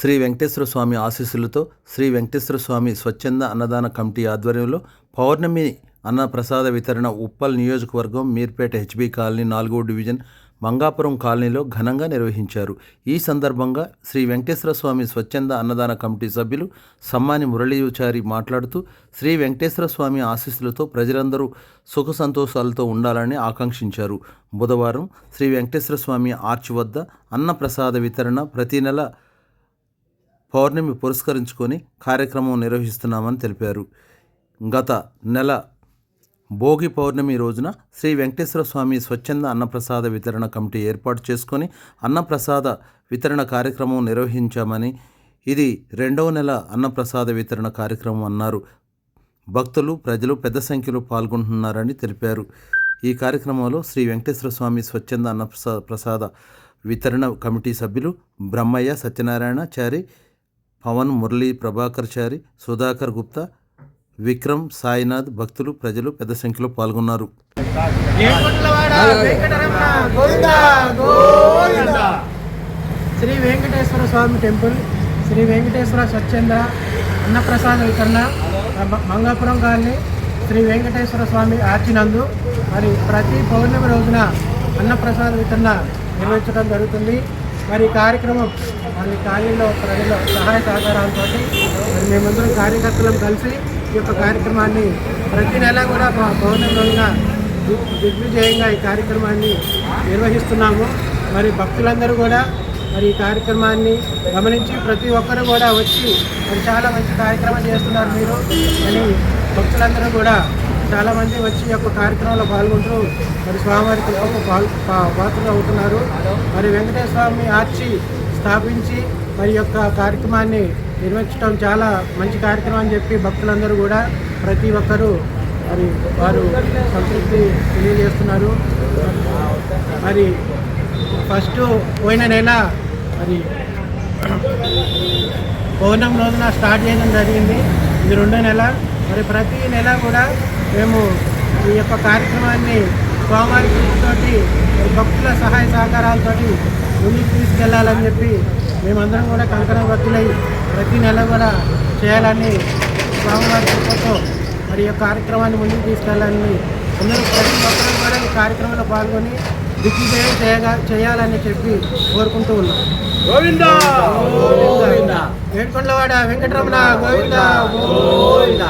శ్రీ వెంకటేశ్వర స్వామి ఆశీస్సులతో శ్రీ వెంకటేశ్వర స్వామి స్వచ్ఛంద అన్నదాన కమిటీ ఆధ్వర్యంలో పౌర్ణమి అన్న ప్రసాద వితరణ ఉప్పల్ నియోజకవర్గం మీర్పేట హెచ్బి కాలనీ నాలుగో డివిజన్ మంగాపురం కాలనీలో ఘనంగా నిర్వహించారు. ఈ సందర్భంగా శ్రీ వెంకటేశ్వర స్వామి స్వచ్ఛంద అన్నదాన కమిటీ సభ్యులు సమ్మాని మురళీచారి మాట్లాడుతూ శ్రీ వెంకటేశ్వర స్వామి ఆశీస్సులతో ప్రజలందరూ సుఖ సంతోషాలతో ఉండాలని ఆకాంక్షించారు. బుధవారం శ్రీ వెంకటేశ్వర స్వామి ఆర్చ్ వద్ద అన్నప్రసాద వితరణ ప్రతి నెల పౌర్ణమి పురస్కరించుకొని కార్యక్రమం నిర్వహిస్తున్నామని తెలిపారు. గత నెల భోగి పౌర్ణమి రోజున శ్రీ వెంకటేశ్వర స్వామి స్వచ్ఛంద అన్నప్రసాద వితరణ కమిటీ ఏర్పాటు చేసుకొని అన్నప్రసాద వితరణ కార్యక్రమం నిర్వహించామని ఇది రెండవ నెల అన్నప్రసాద వితరణ కార్యక్రమం అన్నారు. భక్తులు ప్రజలు పెద్ద సంఖ్యలో పాల్గొంటున్నారని తెలిపారు. ఈ కార్యక్రమంలో శ్రీ వెంకటేశ్వర స్వామి స్వచ్ఛంద అన్నప్రసాద ప్రసాద వితరణ కమిటీ సభ్యులు బ్రహ్మయ్య సత్యనారాయణ చారి పవన్ మురళీ ప్రభాకర్ చారి సుధాకర్ గుప్తా విక్రమ్ సాయినాథ్ భక్తులు ప్రజలు పెద్ద సంఖ్యలో పాల్గొన్నారు. శ్రీ వెంకటేశ్వర స్వామి టెంపుల్ శ్రీ వెంకటేశ్వర స్వచ్ఛంద అన్నప్రసాద వితరణ మంగాపురం కాలనీ శ్రీ వెంకటేశ్వర స్వామి ఆర్చినందు మరి ప్రతి పౌర్ణమి రోజున అన్నప్రసాద వితరణ నిర్వహించడం జరుగుతుంది. మరి ఈ కార్యక్రమం మరి కాలనీలో ప్రజల సహాయ సహకారాలతో మరి మేమందరం కార్యకర్తలం కలిసి ఈ యొక్క కార్యక్రమాన్ని ప్రతి నెల కూడా మా పౌర్ణమి దిగ్విజయంగా ఈ కార్యక్రమాన్ని నిర్వహిస్తున్నాము. మరి భక్తులందరూ కూడా మరి ఈ కార్యక్రమాన్ని గమనించి ప్రతి ఒక్కరు కూడా వచ్చి మరి చాలా మంచి కార్యక్రమం చేస్తున్నారు మీరు. అని భక్తులందరూ కూడా చాలామంది వచ్చి ఈ యొక్క కార్యక్రమంలో పాల్గొంటూ మరి స్వామివారి కృపకు పా- పాత్రలు అవుతున్నారు. మరి వెంకటేశ్వర స్వామి ఆర్చి స్థాపించి మరి యొక్క కార్యక్రమాన్ని నిర్వహించడం చాలా మంచి కార్యక్రమం అని చెప్పి భక్తులందరూ కూడా ప్రతి ఒక్కరూ మరి వారు సంతృప్తి తెలియజేస్తున్నారు. మరి ఫస్ట్ పోయిన నెల మరి పౌర్ణమి రోజున స్టార్ట్ చేయడం జరిగింది. ఇది రెండో నెల. మరి ప్రతి నెల కూడా మేము ఈ యొక్క కార్యక్రమాన్ని స్వామివారి భక్తుల సహాయ సహకారాలతోటి ముందుకు తీసుకెళ్ళాలని చెప్పి మేమందరం కూడా కంకణ భక్తులై ప్రతి నెల కూడా చేయాలని స్వామివారి కృపతో మరి ఈ యొక్క కార్యక్రమాన్ని ముందుకు తీసుకెళ్ళాలని అందరూ ప్రతి ఒక్కరూ కూడా ఈ కార్యక్రమంలో పాల్గొని దిగ్విజయం చేయగా చేయాలని చెప్పి కోరుకుంటూ ఉన్నాం. గోవింద! ఏడుకొండలవాడ వెంకటరమణ గోవింద! గోవింద!